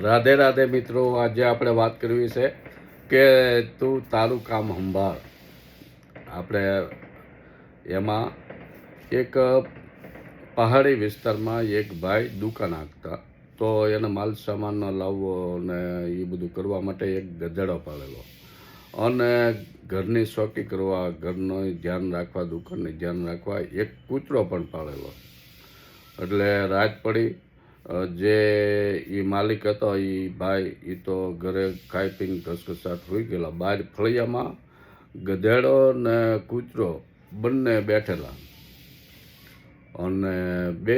રાધે રાધે મિત્રો, આજે આપણે વાત કરવી છે કે તું તારું કામ સંભાળ. આપણે એમાં એક પહાડી વિસ્તારમાં એક ભાઈ દુકાન હાંકતા. તો એને માલ સામાન લાવવો ને એ બધું કરવા માટે એક ગધેડો પાડેલો. અને ઘરની શોકી કરવા, ઘરનો ધ્યાન રાખવા, દુકાનનું ધ્યાન રાખવા એક કૂતરો પણ પાડેલો. એટલે રાત પડી જે એ માલિક હતો એ ભાઈ એ તો ઘરે ખાઈ પીને ઘસઘસાટ હોઈ ગયેલા. બહાર ફળિયામાં ગધેડો ને કૂતરો બંને બેઠેલા. અને બે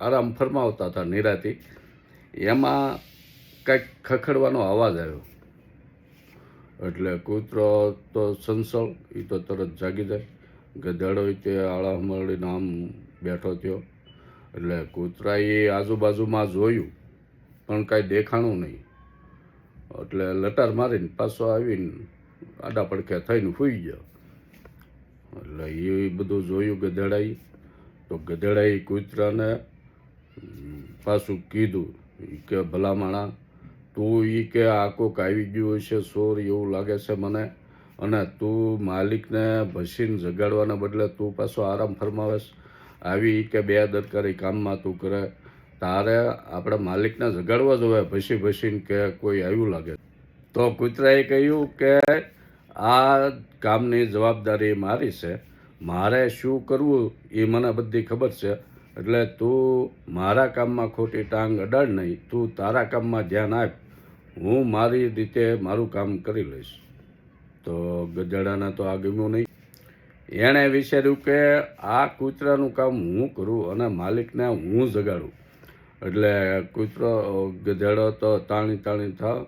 આરામ ફરમાવતા હતા નિરાતી એમાં કંઈક ખખડવાનો અવાજ આવ્યો. એટલે કૂતરો તો સંસળ એ તો તરત જાગી જાય. ગધેડો તે આળા આમ બેઠો થયો. એટલે કૂતરાએ આજુબાજુમાં જોયું, પણ કાંઈ દેખાણું નહીં. એટલે લટાર મારીને પાછો આવીને આડા પડખે થઈને સૂઈ ગયો. એટલે એ બધું જોયું ગધેડાઈ તો ગધેડાએ કૂતરાને પાછું કીધું કે ભલામાણા, તું એ કે આ કોક આવી ગયું હશે, સોર એવું લાગે છે મને, અને તું માલિકને ભસીને જગાડવાના બદલે તું પાછો આરામ ફરમાવેશ આવી કે બે દરકારી કામમાં તું કરે, તારે આપણે માલિકને જગાડવા જોઈએ ભસી ભસીને કે કોઈ આવ્યું લાગે. તો કૂતરાએ કહ્યું કે આ કામની જવાબદારી મારી છે. મારે શું કરવું એ મને બધી ખબર છે. એટલે તું મારા કામમાં ખોટી ટાંગ અડાડ નહીં, તું તારા કામમાં ધ્યાન આપ. હું મારી રીતે મારું કામ કરી લઈશ. તો ગધેડાને તો આ ગમ્યું નહીં. એણે વિચાર્યું કે આ કૂતરાનું કામ હું કરું અને માલિકને હું જગાડું. એટલે કૂતરો ગધેડો તો તાણી તાણી થાવ,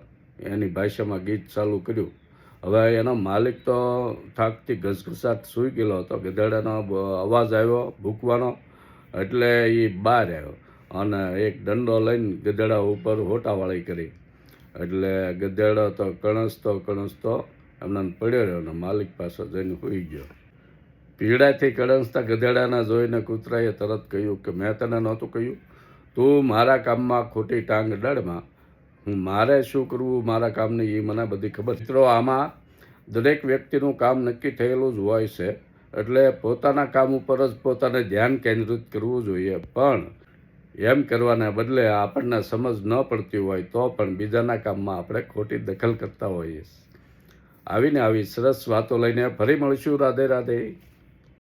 એની ભાષામાં ગીત ચાલુ કર્યું. હવે એનો માલિક તો થાકથી ઘસઘસાટ સૂઈ ગયેલો હતો. ગધેડાનો અવાજ આવ્યો ભૂકવાનો, એટલે એ બહાર આવ્યો અને એક દંડો લઈને ગધેડા ઉપર હોટાવાળી કરી. એટલે ગધેડો તો કણસતો કણસતો એમને પડ્યો રહ્યો અને માલિક પાસે જઈને સૂઈ ગયો. પીડાથી કળંસતા ગધેડાના જોઈને કૂતરાએ તરત કહ્યું કે મેં તને નહોતું કહ્યું. તું મારા કામમાં ખોટી ટાંગ ડળમાં. હું મારે શું કરવું મારા કામની એ મને બધી ખબર. મિત્રો, આમાં દરેક વ્યક્તિનું કામ નક્કી થયેલું જ હોય છે. એટલે પોતાના કામ ઉપર જ પોતાને ધ્યાન કેન્દ્રિત કરવું જોઈએ. પણ એમ કરવાને બદલે આપણને સમજ ન પડતી હોય તો પણ બીજાના કામમાં આપણે ખોટી દખલ કરતા હોઈએ આવીને આવી સરસ વાતો લઈને ફરી મળીશું. રાધે રાધે.